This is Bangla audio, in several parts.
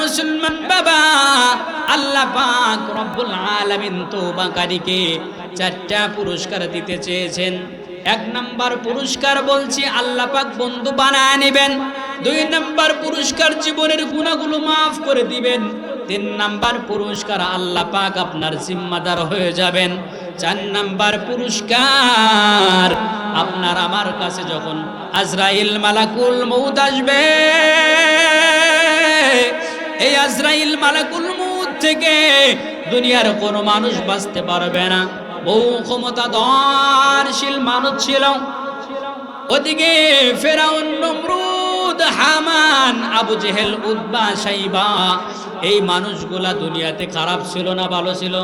মুসলমান বাবা চারটা পুরস্কার দিতে চেয়েছেন। এক পুরস্কার বলছি বন্ধু দুই পুরস্কার জীবনের গুণাগুলো মাফ করে দিবেন। তিন নাম্বার পুরস্কার আল্লাহ পাক আপনার জিম্মাদার হয়ে যাবেন। চার নাম্বার পুরস্কার আপনার আমার কাছে যখন আজরাইল মালাকুল মৌত আসবে এই আজরাইল মালাকুল মৌত থেকে দুনিয়ার কোনো মানুষ বাঁচতে পারবে না। বহু ক্ষমতা ক্ষমতাধরশীল মানুষ ছিল। ওদিকে ফেরাউন, নমরুদ, হামান, আবু জেহেল উদ্বা সাইবা, এই মানুষগুলা দুনিয়াতে খারাপ ছিল না, ভালো ছিল?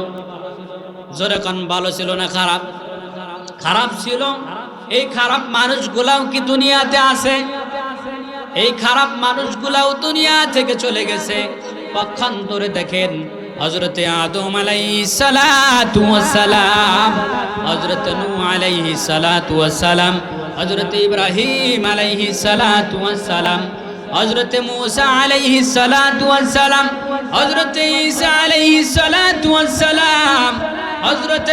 জোরে কান, ভালো ছিল না, খারাপ? খারাপ ছিল। এই খারাপ মানুষগুলাও কি দুনিয়াতে আছে? এই খারাপ মানুষগুলাও দুনিয়া থেকে চলে গেছে। পক্ষান্তরে দেখেন হজরতে আদম আলাইহিস সালাতু ওয়াস সালাম হজরত সালাতু ওয়াস সালাম হজরত ইব্রাহিম ওয়াস সালাম হজরত মুসা আলাইহি সালাম হজরত ঈসা আলাইহি সালাম হজরত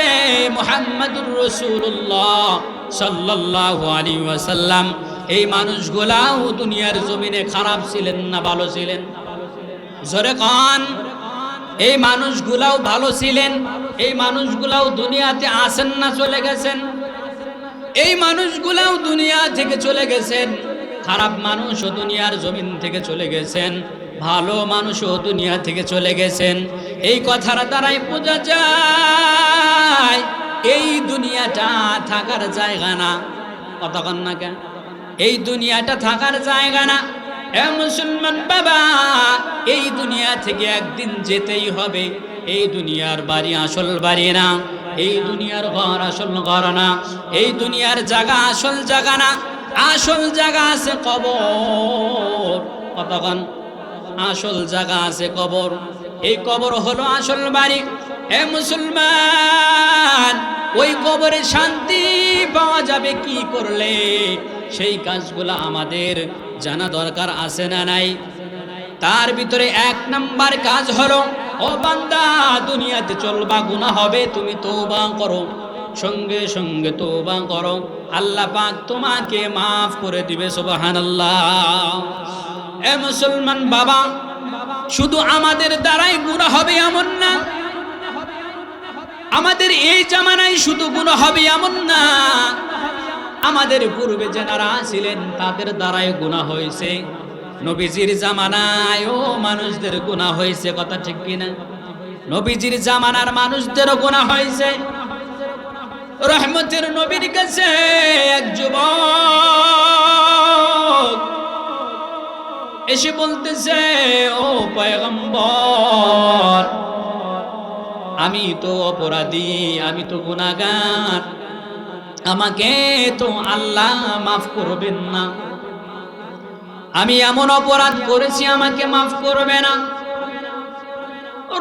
মুহাম্মদুর রাসূলুল্লাহ সাল্লাল্লাহু আলাইহি ওয়াসাল্লাম এই মানুষগুলাও দুনিয়ার জমিনে খারাপ ছিলেন না ভালো ছিলেন? জোরে কান। এই মানুষগুলাও ভালো ছিলেন, এই মানুষগুলাও দুনিয়াতে আসেন না, চলে গেছেন। এই মানুষগুলাও দুনিয়া থেকে চলে গেছেন, খারাপ মানুষও দুনিয়ার জমিন থেকে চলে গেছেন, ভালো মানুষও দুনিয়া থেকে চলে গেছেন। এই কথার দ্বারাই বোঝা যায়, এই দুনিয়াটা থাকার জায়গা না। কতক্ষণ না কেন? এই দুনিয়াটা থাকার জায়গা না। এ মুসলমান বাবা, এই দুনিয়া থেকে একদিন যেতেই হবে। এই দুনিয়ার বাড়ি আসল বাড়ি না। এই দুনিয়ার ঘর আসল ঘর না। এই দুনিয়ার জায়গা আসল জায়গা না। আসল জায়গা আছে কবর। কতক্ষণ? আসল জায়গা আছে কবর। এই কবর হলো আসল বাড়ি। হে মুসলমান, ওই কবরে শান্তি পাওয়া যাবে কি করলে? সেই কাজগুলো আমাদের জানা দরকার আছে না নাই? তার ভিতরে এক নাম্বার কাজ হলো, ও বান্দা, দুনিয়াতে চলবা গুনাহ হবে, তুমি তওবা করো, সঙ্গে সঙ্গে তওবা করো। আল্লাহ পাক তোমাকে মাফ করে দিবে, সুবহানাল্লাহ। এ মুসলমান বাবা, শুধু আমাদের দ্বারাই গুনাহ হবে এমন না, আমাদের এই জামানায় শুধু গুনাহ হবে এমন না আমাদের পূর্বে যারা ছিলেন, তাদের দ্বারাই গুণা হয়েছে। নবীজির জামানায় ও মানুষদের গুণা হয়েছে, কথা ঠিক কিনা? নবীজির জামানার মানুষদেরও গুণা হয়েছে। রহমতের নবীর কাছে এক যুবক এসে বলতেছে, ও পয়গম্বর, আমি তো অপরাধী, আমি তো গুনাহগার। আমাকে তো আল্লাহ মাফ করবেন না। আমি এমন অপরাধ করেছি, আমাকে মাফ করবে না।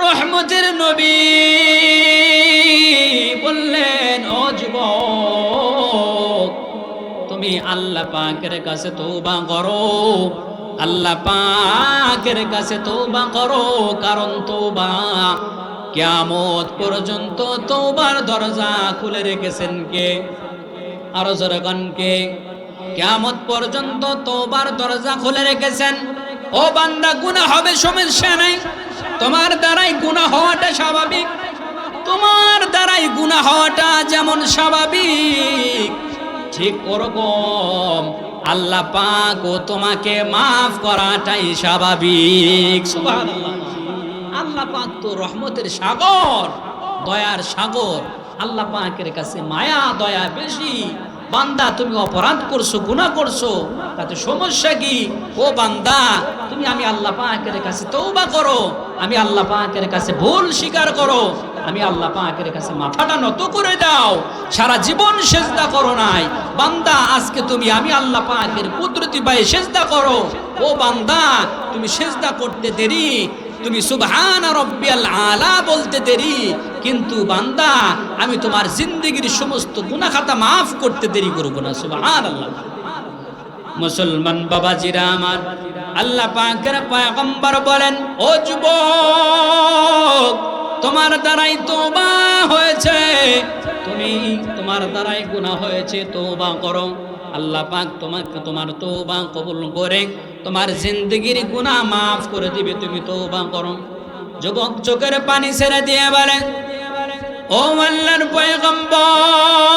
রহমতের নবী বললেন, ও তুমি আল্লাহ পাকের কাছে তৌবা করো। আল্লাহ পাকের কাছে তৌবা করো, কারণ তৌবা কিয়ামত পর্যন্ত তৌবার দরজা খুলে রেখেছেন কে? আরও জনগণ কে? কিয়ামত পর্যন্ত তৌবার দরজা খুলে রেখেছেন। ও বান্দা, গুনাহ হবে সমস্যা নাই তোমার দ্বারাই গুনাহ হওয়াটা স্বাভাবিক। তোমার দ্বারাই গুনাহ হওয়াটা যেমন স্বাভাবিক, ঠিক ওরকম আল্লাহ পাক ও তোমাকে মাফ করাটাই স্বাভাবিক। আল্লাহ পাক তো রহমতের সাগর, দয়ার সাগর। আল্লাহ পাকের কাছে মায়া, দয়া বেশি। বান্দা, তুমি অপরাধ করছ, গুনাহ করছ, তাতে সমস্যা কি? ও বান্দা, তুমি আমি আল্লাহ পাকের কাছে তৌবা করো, আমি আল্লাহ পাকের কাছে ভুল স্বীকার করো, আমি আল্লাহ পাকের কাছে মাথাটা নত করে দাও, সারা জীবন সেজদা করো নাই। বান্দা, আজকে তুমি আমি আল্লাহ পাকের কুদরতি পায়ে সেজদা করো। ও বান্দা, তুমি সেজদা করতে দেরি তুমি সুবহান রব্বিয়াল আলা বলতে দেরি, কিন্তু বান্দা, আমি তোমার জিন্দগির সমস্ত গুনাহ খাতা মাফ করতে দেরি করব না সুবহান আল্লাহ মুসলমান বাবাজিরা আমার, আল্লাহ পাকের পয়গম্বর বলেন, ও যুবক, তোমার দ্বারাই তোবা হয়েছে। তুমি তোমার দ্বারাই গুনাহ হয়েছে তোবা করো। আল্লাহ পাক তোমাকে তোমার তোবা কবুল করে, তোমার জিন্দগির গুনাহ মাফ করে দিবে, তুমি তোবা করো। যুবক চোখের পানি ছেড়ে দিয়ে বলেন ও আল্লাহর পয়গম্বর,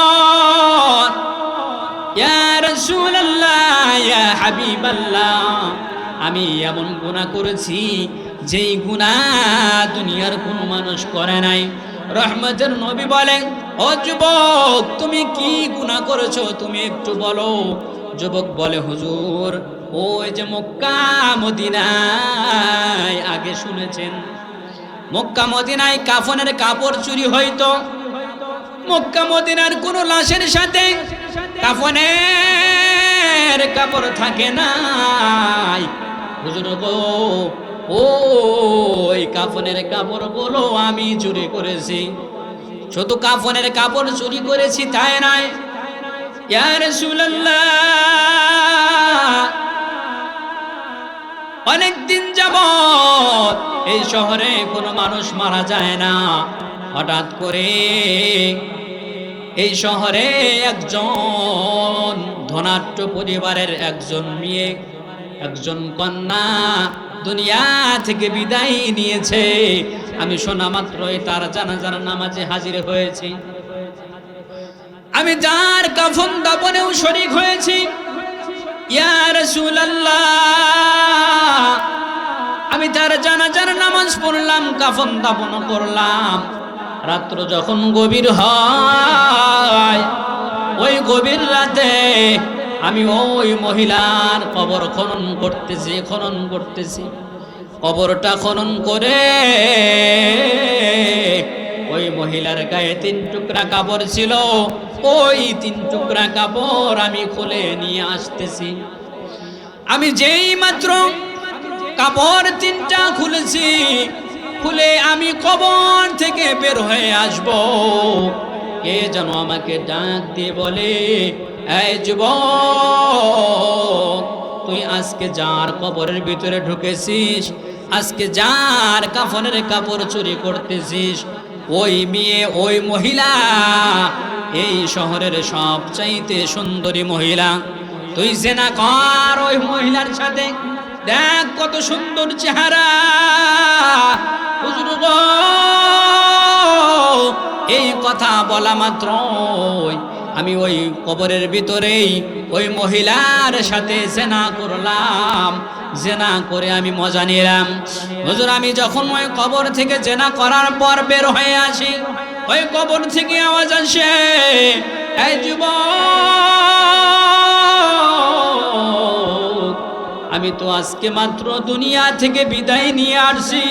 ইয়া রাসূলুল্লাহ, ইয়া হাবিবাল্লাহ, আমি এমন গুনাহ করেছি, যেই গুনাহ দুনিয়ার কোনো মানুষ করে নাই। রহমতের নবী বলেন, ও যুবক, তুমি কি গুনাহ করেছ? তুমি একটু বলো। যুবক বলে, হুজুর, ওই যে মক্কা মদিনায় আগে শুনেছেন। মক্কা মদিনায় কাফনের কাপড় চুরি হইতো। মক্কা মদিনার কোন লাশের সাথে কাফনের কাপড় থাকে নাই। হুজুর গো ওই কাফনের কাপড় বলো, আমি চুরি করেছি। শুধু কাফনের কাপড় চুরি করেছি, তাই নয়। ইয়া রাসূলুল্লাহ অনেক দিন যাবত এই শহরে কোনো মানুষ মারা যায় না। হঠাৎ করে এই শহরে একজন ধনাঢ্য পরিবারের একজন মেয়ে, একজন কন্যা দুনিয়া থেকে বিদায় নিয়েছে। আমি শোনা মাত্রই তার জানাজার নামাজে হাজির হয়েছি। আমি যার কাফন দাপনেও শরিক হয়েছি। আমি তার জানাজার নামাজ পড়লাম, কাফন দাপন করলাম। রাত্র যখন গভীর হয়, ওই গভীর রাতে আমি ওই মহিলার কবর খনন করতেছি খনন করতেছি। কবরটা খনন করে ওই মহিলার গায়ে তিন টুকরা কাপড় ছিল। ওই তিন টুকরা কাপড় আমি খুলে নিয়ে আসতেছি। আমি যেই মাত্র কাপড় তিনটা খুলেছি, খুলে আমি কবর থেকে বের হয়ে আসব। কে যেন আমাকে ডাক দিয়ে বলে এই যুবক, তুই আজকে যার কবরের ভিতরে ঢুকেছিস, আজকে যার কাফনের কাপড় চুরি করতেছিস, ওই মেয়ে, ওই মহিলা, এই শহরের সবচাইতে সুন্দরী মহিলা। তুই জেনা কর ওই মহিলার সাথে, দেখ কত সুন্দর চেহারা। এই কথা বলা মাত্র আমি ওই কবরের ভিতরেই ওই মহিলার সাথে জেনা করলাম। জেনা করে আমি মজা নিলাম। হুজুর, আমি যখন ওই কবর থেকে জেনা করার পর বের হয়ে আসি, ওই কবর থেকে আওয়াজ আসে, এই যুবক, আমি তো আজকে মাত্র দুনিয়া থেকে বিদায় নিয়ে আসছি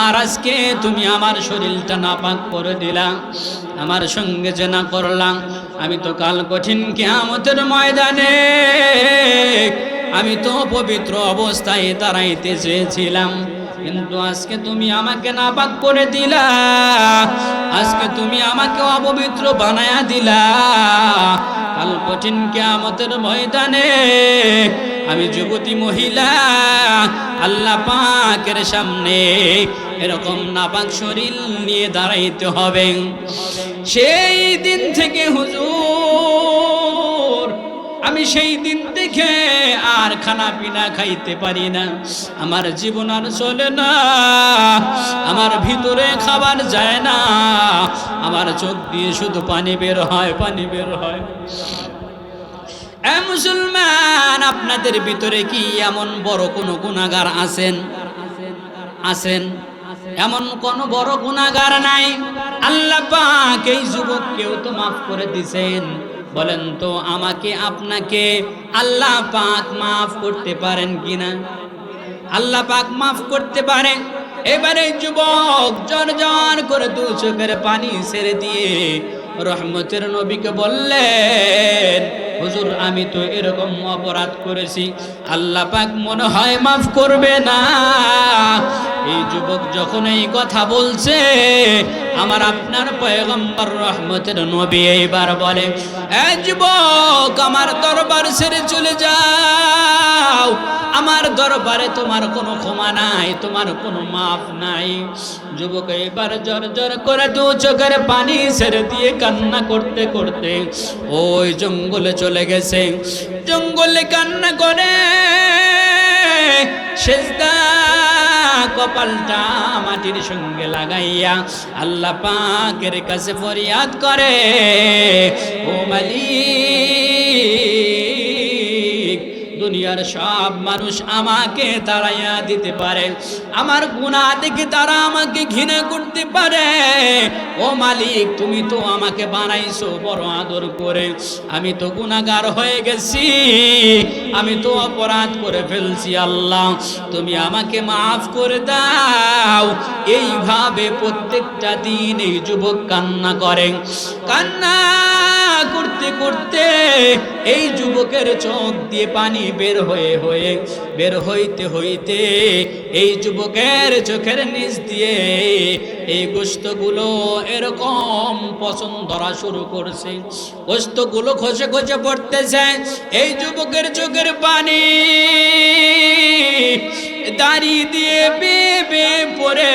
আর আজকে তুমি আমার শরীরটা নাপাক করে দিলা, আমার সঙ্গে যে না করলাম আমি তো কাল কঠিন কেয়ামতের ময়দানে, আমি তো পবিত্র অবস্থায় দাঁড়াইতে চেয়েছিলাম। কিন্তু আজকে তুমি আমাকে নাপাক করে দিলা, আজকে তুমি আমাকে অপবিত্র বানায়া দিলা। কাল কঠিন কেয়ামতের ময়দানে আমি যুবতী মহিলা, আল্লাহ পাকের সামনে এরকম নাপাক শরীর নিয়ে দাঁড়াইতে হবে। সেই দিন থেকে হুজুর আমি সেই দিন থেকে আর খানা পিনা খাইতে পারি না। আমার জীবন আর চলে না, আমার ভিতরে খাবার যায় না। আমার চোখ দিয়ে শুধু পানি বের হয়, পানি বের হয়। মুসলমান, আপনাদের ভিতরে কি এমন বড় কোনো গুণাগার আছেন? আছেন? এমন কোন বড় গুণাগার নাই? আল্লাহ পাক এই যুবককেও তো মাফ করে দিছেন। বলেন তো আমাকে আপনাকে আল্লাহ পাক মাফ করতে পারেন কিনা? আল্লাহ পাক মাফ করতে পারে। এবারে যুবক জর করে দু চোখের পানি ছেড়ে দিয়ে রহমতের নবীকে বললেন হুজুর, আমি তো এরকম অপরাধ করেছি। আল্লাহ পাক মনে হয় মাফ করবে না। এই যুবক যখন এই কথা বলছে, আমার আপনার পয়গম্বর রহমতের নবী এইবার বলে, এ যুবক, আমার দরবার ছেড়ে চলে যাও। আমার দরবারে তোমার কোনো ক্ষমা নাই, তোমার কোনো মাফ নাই। যুবক এবার জর জর করে দু চোখের পানি ছেড়ে দিয়ে কান্না করতে করতে ওই জঙ্গলে চলে গেছে জঙ্গলে কান্না করে কপালটা মাটির সঙ্গে লাগাইয়া আল্লাহ পাকের কাছে ফরিয়াদ করে, ও মালিক দুনিয়ার সব মানুষ আমাকে তাড়াইয়া দিতে পারে। আমার গুণা দেখে তারা আমাকে ঘৃণা করতে পারে। ও মালিক, তুমি তো আমাকে বানাইছো বড় আদর করে। আমি তো গুণাগার হয়ে গেছি। আমি তো অপরাধ করে ফেলছি আল্লাহ। তুমি আমাকে মাফ করে দাও। এইভাবে প্রত্যেকটা দিন এই যুবক কান্না করে। কান্না করতে করতে এই যুবকের চোখ দিয়ে পানি বের হয়ে হয়ে বের হইতে হইতে এই যুবকের চোখের নিচ দিয়ে এই গোস্তগুলো এরকম পছন্দ ধরা শুরু করছে। গোস্তগুলো খসে খসে পড়তেছে। এই যুবকের চোখের পানি দাঁড়িয়ে দিয়ে বেয়ে বেয়ে পড়ে।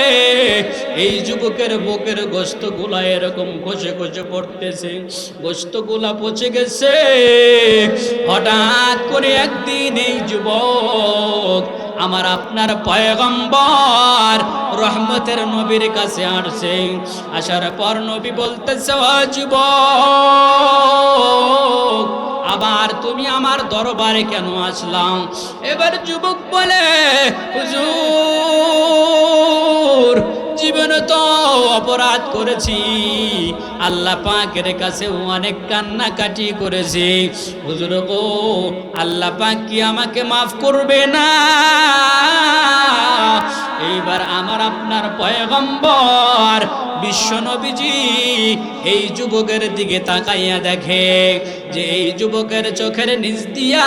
এই যুবকের বুকের গোস্তগুলা এরকম খসে খসে পড়তেছে। গুলা পচে গেছে। হঠাৎ করে একদিন এই যুবক আমার আপনার পয়গম্বর রহমতের নবীর কাছে আসছে। আসার পর নবী বলতেছে যুবক, আবার তুমি আমার দরবারে কেন আসলাম এবার যুবক বলে, হুজুর জীবনে তো অপরাধ করেছি। আল্লাহ পাকের কাছে অনেক কান্নাকাটি করেছি। হুজুর গো, আল্লাহ পাক কি আমাকে মাফ করবে না? এইবার আমার আপনার পয়গম্বর বিশ্ব নবীজি এই যুবকের দিকে তাকাইয়া দেখে যে এই যুবকের চোখের নিচ দিয়া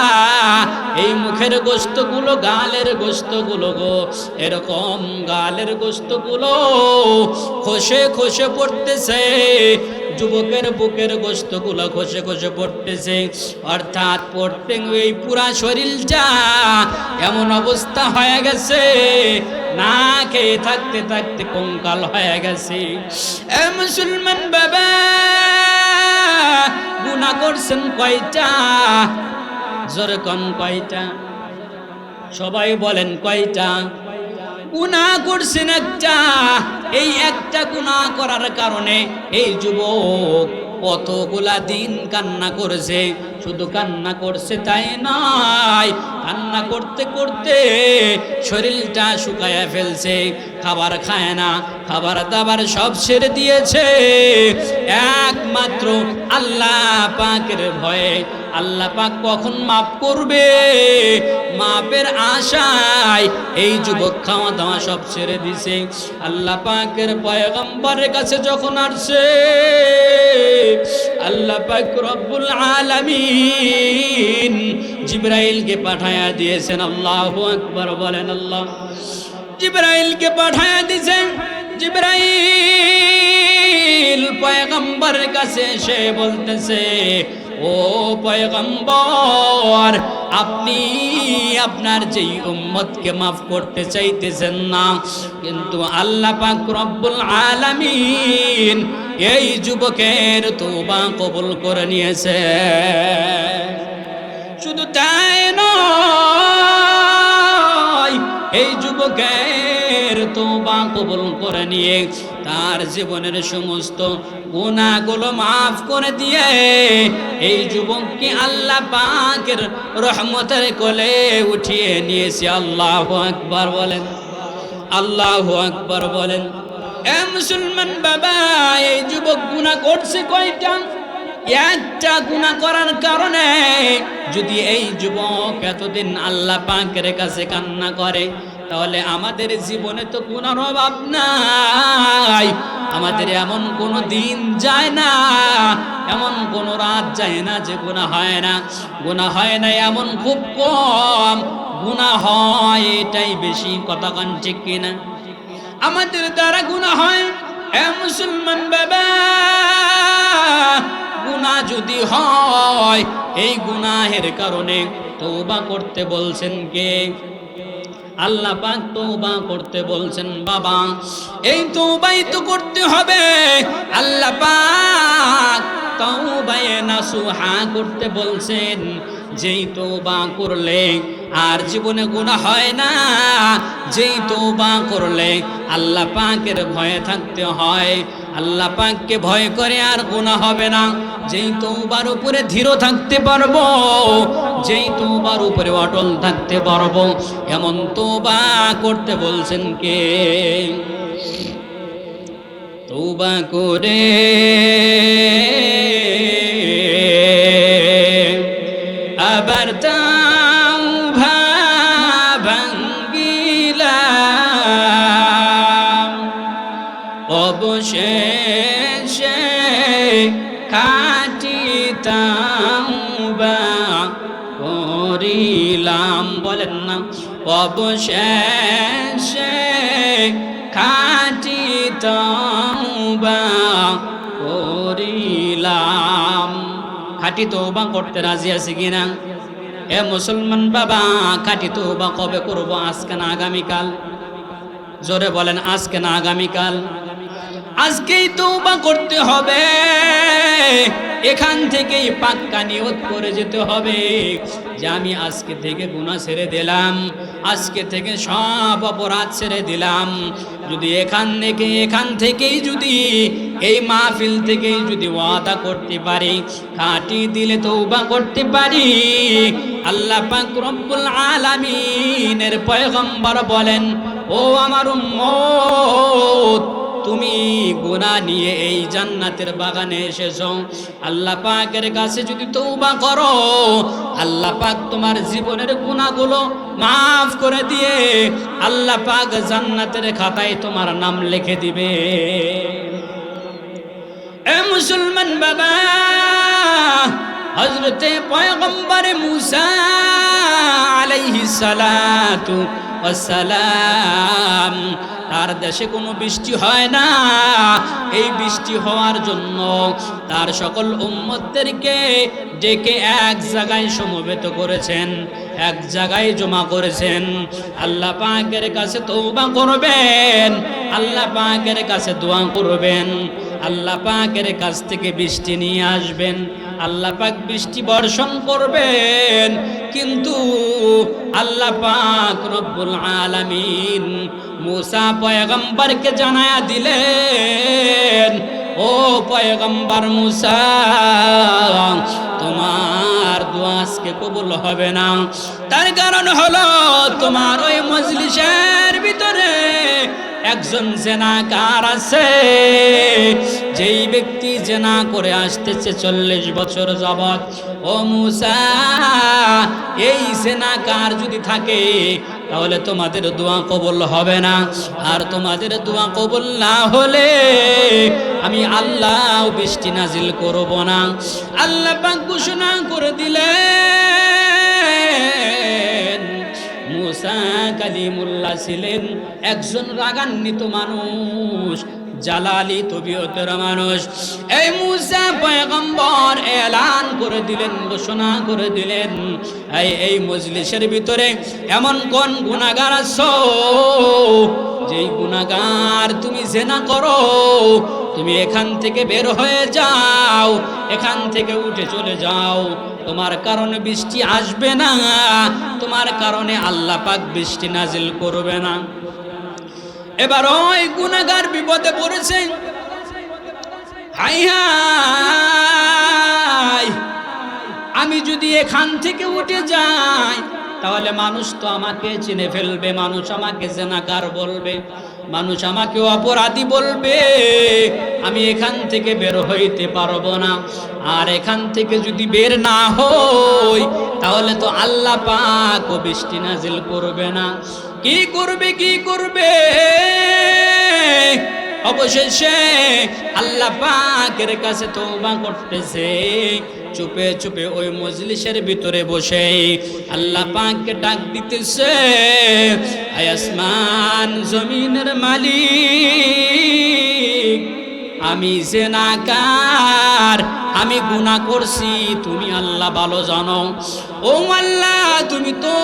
এই মুখের গোস্তগুলো গালের গোস্তগুলো গো, এরকম গালের গোস্তগুলো খসে খসে পড়তেছে, যুবকের বুকের গোস্তগুলো খসে খসে পড়তেছে। অর্থাৎ পড়তে এই পুরা শরীরটা এমন অবস্থা হয়ে গেছে, না খেয়ে থাকতে থাকতে কঙ্কাল হয়ে গেছে। মুসলমান বাবা গুণা করছেন কয়টা? জোরে কয়টা? সবাই বলেন কয়টা? গুণা করছেন একটা। এই একটা গুণা করার কারণে এই যুবক কতগুলা দিন কান্না করেছে? শুধু কান্না করছে, তাই নয় কান্না করতে করতে শরীরটা শুকায়া ফেলছে, খাবার খায় না, খাবার দাবার সব ছেড়ে দিয়েছে। একমাত্র আল্লাহ পাকের ভয়ে আল্লাহ পাক কখন মাপ করবে? মাপের আশায় এই যুবক খাওয়া দাওয়া সব ছেড়ে দিছে। আল্লাহ পাকের পয়গম্বরের কাছে যখন আসছে জিব্রাইলকে পাঠায়া দিয়েছেন, আল্লাহু আকবার বলেন আল্লাহ। জিব্রাইলকে পাঠায়া দিয়েছেন, জিব্রাইল পয়গম্বর কাছে সে বলতেছে ও পয়গম্বর, আপনি আপনার যেই উম্মতকে মাফ করতে চাইতেছেন না, কিন্তু আল্লাহ পাক রব্বুল আলামিন এই যুবকের তোবা কবুল করে নিয়েছে। শুধু তাই নয়, এই যুবকের তোবা কবুল করে নিয়ে তার জীবনের সমস্ত গুণাগুলো মাফ করে দিয়ে এই যুবককে আল্লাহ পাকের রহমতের কোলে উঠিয়ে নিয়েছে। আল্লাহ আকবার বলেন, আল্লাহ আকবার বলেন, এ মুসলমান বাবা, এই যুবক গুণা করছে কয়টা? একটা গুণা করার কারণে যদি এই যুবক এতদিন আল্লাহ পাকের কাছে কান্না করে তাহলে আমাদের জীবনে তো গুণার অভাব নাই। আমাদের এমন কোনো দিন যায় না, এমন কোনো রাত যায় না যে গুণা হয় না। গুণা হয় না এমন খুব কম। গুণা হয় এটাই বেশি, কথা কান ঠিক কিনা? আমাদের দ্বারা গুণা হয়, এ মুসলমান গুনাহ যদি হয়, এই গুনাহের কারণে তওবা করতে বলছেন কে? আল্লাহ পাক তওবা করতে বলছেন, বাবা, এই তওবাই তো করতে হবে। আল্লাহ পাক তওবায়ে নাসুহা করতে বলছেন, যেই তওবা করলে আর জীবনে গুনাহ হয় না। যেই তওবা করলে আল্লাহ পাকের ভয়ে থাকতে হয়। আল্লাহ পাককে ভয় করে আর গুনাহ হবে না। যেই তওবার উপরে ধীর থাকতে পারব যেই তোবার উপরে অটল থাকতে পারব এমন তোবা করতে বলছেন কে? তোবা করে অবশেষে খাটিতাম বা করিলাম। খাটি তওবা করতে রাজি আছি কিনা? এ মুসলমান বাবা, খাটি তওবা কবে করব আজকে না আগামীকাল? জোরে বলেন, আজকে না আগামীকাল? আজকেই তওবা করতে হবে। এখান থেকেই পাক্কা নিয়ত করে যেতে হবে। যে আমি আজকে থেকে গুনাহ ছেড়ে দিলাম, আজকে থেকে সব অপরাধ ছেড়ে দিলাম। যদি এখান থেকে, এখান থেকেই যদি, এই মাহফিল থেকেই যদি ওয়াদা করতে পারি, খাটি দিলে তওবা করতে পারি, আল্লাহ পাক রব্বুল আলামিনের পয়গম্বর বলেন, ও আমার উম্মত তুমি গুনাহ নিয়ে এই জান্নাতের বাগানে এসেছ। আল্লাহ পাকের কাছে যদি তৌবা করো, আল্লাহ পাক তোমার জীবনের গুনাহগুলো মাফ করে দিয়ে আল্লাহ পাক জান্নাতের খাতায় তোমার নাম লিখে দিবে। এ মুসলমান বাবা হজরতে পয়গম্বর মুসা আলাইহিস সালাতু ওয়াসসালাম তার দেশে কোনো বৃষ্টি হয় না। এই বৃষ্টি হওয়ার জন্য তার সকল উম্মতদেরকে ডেকে এক জায়গায় সমবেত করেছেন, এক জায়গায় জমা করেছেন। আল্লাহ পাকের কাছে তৌবা করবেন, আল্লাহ পাকের কাছে দোয়া করবেন, আল্লাহ পাকের কাছ থেকে বৃষ্টি নিয়ে আসবেন। আল্লাহ পাক বৃষ্টি বর্ষণ করবেন, কিন্তু আল্লাহ পাক রব্বুল আলামিন মুসা পয়গম্বরকে জানায়া দিলেন, ও পয়গম্বর মুসা, তোমার দোয়া আজকে কবুল হবে না। তার কারণ হলো তোমার ওই মজলিসের ভিতরে একজন জেনাকার আছে, যেই ব্যক্তি জেনা করে আসতেছে চল্লিশ বছর যাবৎ। ও মুসা, এই জেনাকার যদি থাকে, তাহলে তোমাদের দোয়া কবল হবে না। আর তোমাদের দোয়া কবল না হলে আমি আল্লাহ বৃষ্টি নাজিল করব না। আল্লাহ ঘোষণা করে দিলেন কালিমুল্লাহ ছিলেন একজন রাগান্বিত মানুষ, জালালি তবিয়তের মানুষ। এই মুসা পয়গম্বর এলান করে দিলেন, ঘোষণা করে দিলেন, এই এই মজলিসের ভিতরে এমন কোন গুণাগার আছো? যেই গুণাগার তুমি জেনা করো তুমি এখান থেকে বের হয়ে যাও, এখান থেকে উঠে চলে যাও। তোমার কারণে বৃষ্টি আসবে না, তোমার কারণে আল্লাহ পাক বৃষ্টি নাজিল করবে না। এবার ওই গুনাগার বিপদে পড়েছে। হাই, আমি যদি এখান থেকে উঠে যাই, তাহলে মানুষ তো আমাকে চিনে ফেলবে, মানুষ আমাকে জেনাকার বলবে। মানুষ আমাকে অপরাধী বলবে, আমি এখান থেকে বের হইতে পারব না। আর এখান থেকে যদি বের না হই, তাহলে তো আল্লাহ পাক ও বৃষ্টি নাজিল করবে না। কি করবে কি করবে? অবশেষে আল্লাহ পাকের কাছে তওবা করতেছে। চুপে চুপে ওই মজলিসের ভিতরে বসে আল্লাহ পাককে ডাক দিতেছে, আয় আসমান জমিনের মালিক, আমি জেনাকার, আমি গুনাহ করছি, তুমি আল্লাহ ভালো জানো। ও আল্লাহ, তুমি তো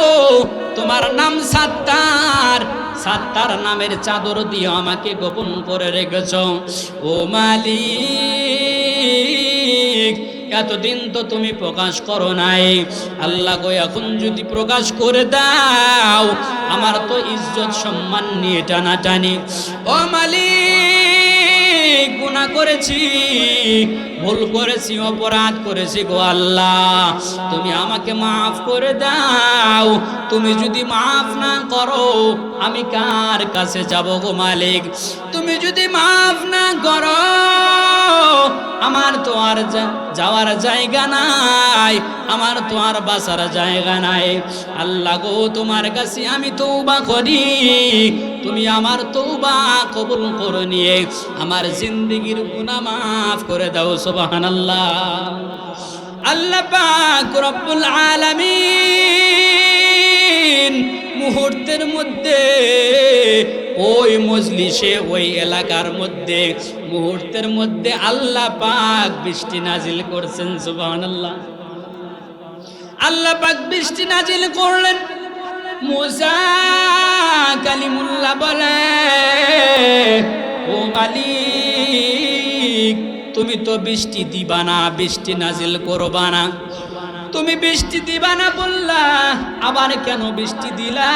তোমার নাম সাত্তার সাত্তার নামের চাদর দিয়ে আমাকে গোপন করে রেখেছ। ও মালিক, এতদিন তো তুমি প্রকাশ করো নাই। আল্লাহ গো, এখন যদি প্রকাশ করে দাও, আমার তো ইজ্জত সম্মান নিয়ে টানাটানি। ও মালিক গুনাহ করেছি, ভুল করেছি, অপরাধ করেছি গো আল্লাহ। তুমি আমাকে মাফ করে দাও। তুমি যদি মাফ না করো, আমি কার কাছে যাব গো মালিক? তুমি যদি মাফ না করো আমার তো আর যাওয়ার জায়গা নাই, আমার তো আর বাসার জায়গা নাই। আল্লাহ গো, তোমার কাছে আমি তৌবা করি, তুমি আমার তৌবা কবুল করে নিয়ে আমার জিন্দগির গুনাহ মাফ করে দাও, সুবহানাল্লাহ। আল্লাহ পাক রব্বুল মুহূর্তের মধ্যে ওই মজলিসে, ওই এলাকার মধ্যে, মুহূর্তের মধ্যে আল্লাহ পাক বৃষ্টি নাজিল করছেন, সুবহানাল্লাহ। আল্লাহ আল্লাহ পাক বৃষ্টি নাজিল করলেন। মুসা কালিমুল্লাহ বলে, ও মালিক, তুমি তো বৃষ্টি দিবা না, বৃষ্টি নাজিল করবা না। তুমি বৃষ্টি দিবা না বললা, আবার কেন বৃষ্টি দিলা?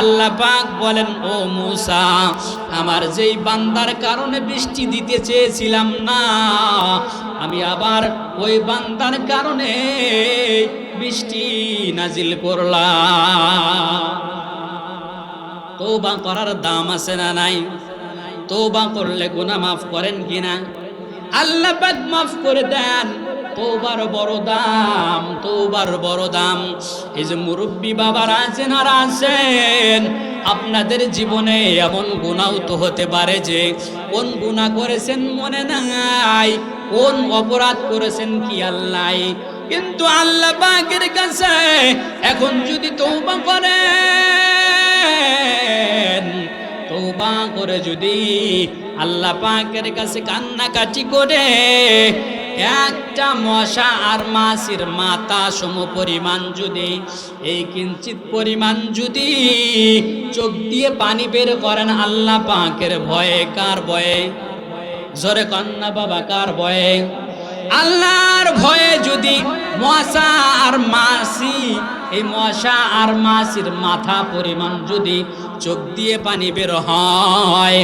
আল্লাহ পাক বলেন, ও মুসা, আমার যেই বান্দার কারণে বৃষ্টি দিতে চেয়েছিলাম না, আমি আবার ওই বান্দার কারণে বৃষ্টি নাজিল করলাম। তৌবা করার দাম আছে না নাই? তৌবা করলে গুনাহ মাফ করেন কিনা? আল্লাহ পাক মাফ করে দেন। তৌবার বড় দাম, তৌবার বড় দাম। এই যে মুরব্বী বাবারা আছেন আর আছেন, আপনাদের জীবনে এমন গুণাও তো হতে পারে যে, কোন গুনাহ করেছেন মনে নাই, কোন অপরাধ করেছেন কি আল্লাহ। কিন্তু আল্লাহ পাকের কাছে এখন যদি তৌবা করেন তৌবা করে যদি আল্লাহ পাকের কাছে কান্নাকাটি করে একটা মশা আর মাছির মাথা সম পরিমাণ যদি, এই কিঞ্চিত পরিমাণ যদি চোখ দিয়ে পানি বের করেন, আল্লাহ পাকের ভয়ে কার ভয়ে? জোরে কন্যা বাবা, কার ভয়ে? আল্লাহর ভয়ে যদি মশা আর মাসি এই মশা আর মাসির মাথা পরিমাণ যদি চোখ দিয়ে পানি বের হয়।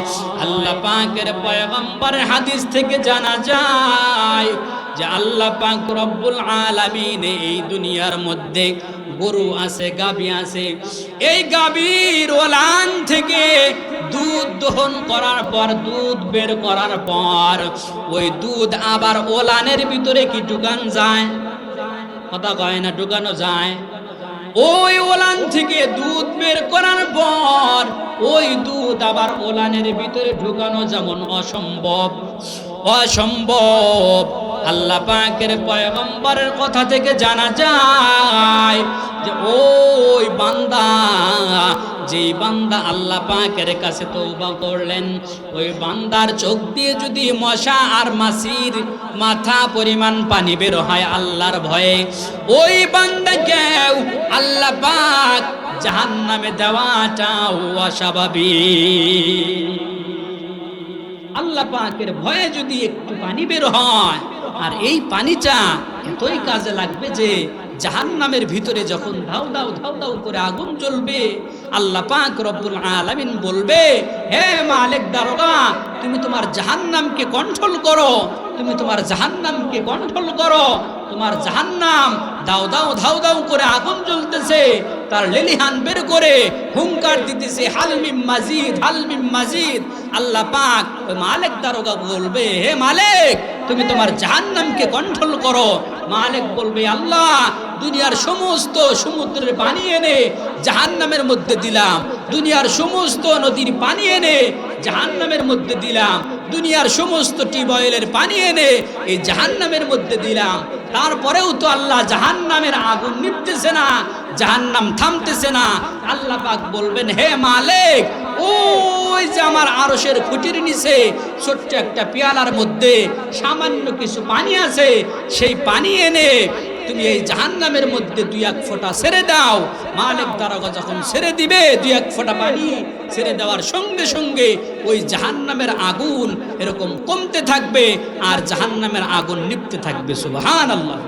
আল্লাহ পাকের পয়গম্বরের হাদিস থেকে জানা যায় যে আল্লাহ পাক রব্বুল আলামিন এই দুনিয়ার মধ্যে গরু আছে, গাবি আছে। এই গাবির ওলান থেকে দুধ দহন করার পর, দুধ বের করার পর, ওই দুধ আবার ওলানের ভিতরে কি ঢুকান যায়? কথা কয় না, ঢুকানো যায়? ওই ওলান থেকে দুধ বের করার পর, ওই দুধ আবার ওলানের ভিতরে ঢুকানো যেমন অসম্ভব। অসম্ভব। আল্লাহ পাকের পয়গম্বরের কথা থেকে জানা যায় যে ওই বান্দা, যেই বান্দা আল্লাহ পাকের কাছে তৌবা করলেন, ওই বান্দার চোখ দিয়ে যদি মশা আর মাছির মাথা পরিমাণ পানি বের হয় আল্লাহর ভয়ে, ওই বান্দাকেও আল্লাহ পাক জাহান্নামে দেওয়াটাও অস্বাভাবিক। আল্লাহ ভয়ে যদি একটু পানি বের হয়, আর এই পানিটা এতই কাজে লাগবে যে জাহান্নামের ভিতরে যখন ধাউ দাও ধাউ দাউ করে আগুন জ্বলবে, আল্লাহ পাক রব্বুল আলামিন বলবে, হে মালিক দারোগা, তুমি তোমার জাহান্নামকে কন্ট্রোল করো, তুমি তোমার জাহান্নামকে কন্ট্রোল করো, তোমার জাহান্নাম দাও দাও, ধাও দাউ করে আগুন জ্বলতেছে। তার লেলিহান বের করে হুঙ্কার দিতেছে হালমিম মাজিদ হালমিম মাজিদ। আল্লাহ পাক ওই মালিক দারোগা বলবে, হে মালিক, তুমি তোমার জাহান্নামকে কন্ট্রোল করো। মালিক বলবে, আল্লাহ, দুনিয়ার সমস্ত সমুদ্রের পানি এনে জাহান্নামের মধ্যে দিলাম। দুনিয়ার সমস্ত নদীর পানি এনে জাহান্নামের মধ্যে দিলাম। দুনিয়ার সমস্ত টিউবওয়েলের পানি এনে এই জাহান্নামের মধ্যে দিলাম। তারপরেও তো আল্লাহ জাহান্নামের আগুন নিভতেছে না, জাহান্নাম থামতেছে না। আল্লাহ পাক বলবেন, হে মালিক, ওই যে আমার আরশের খুঁটির নিচে ছোট্ট একটা পেয়ালার মধ্যে সামান্য কিছু পানি আছে, সেই পানি এনে তুমি এই জাহান্নামের মধ্যে দুই এক ফোঁটা ছেড়ে দাও। মালিক দারোগা যখন ছেড়ে দিবে, দুই এক ফোঁটা পানি ছেড়ে দেওয়ার সঙ্গে সঙ্গে ওই জাহান্নামের আগুন এরকম কমতে থাকবে আর জাহান্নামের আগুন নিভতে থাকবে। সুবহান আল্লাহ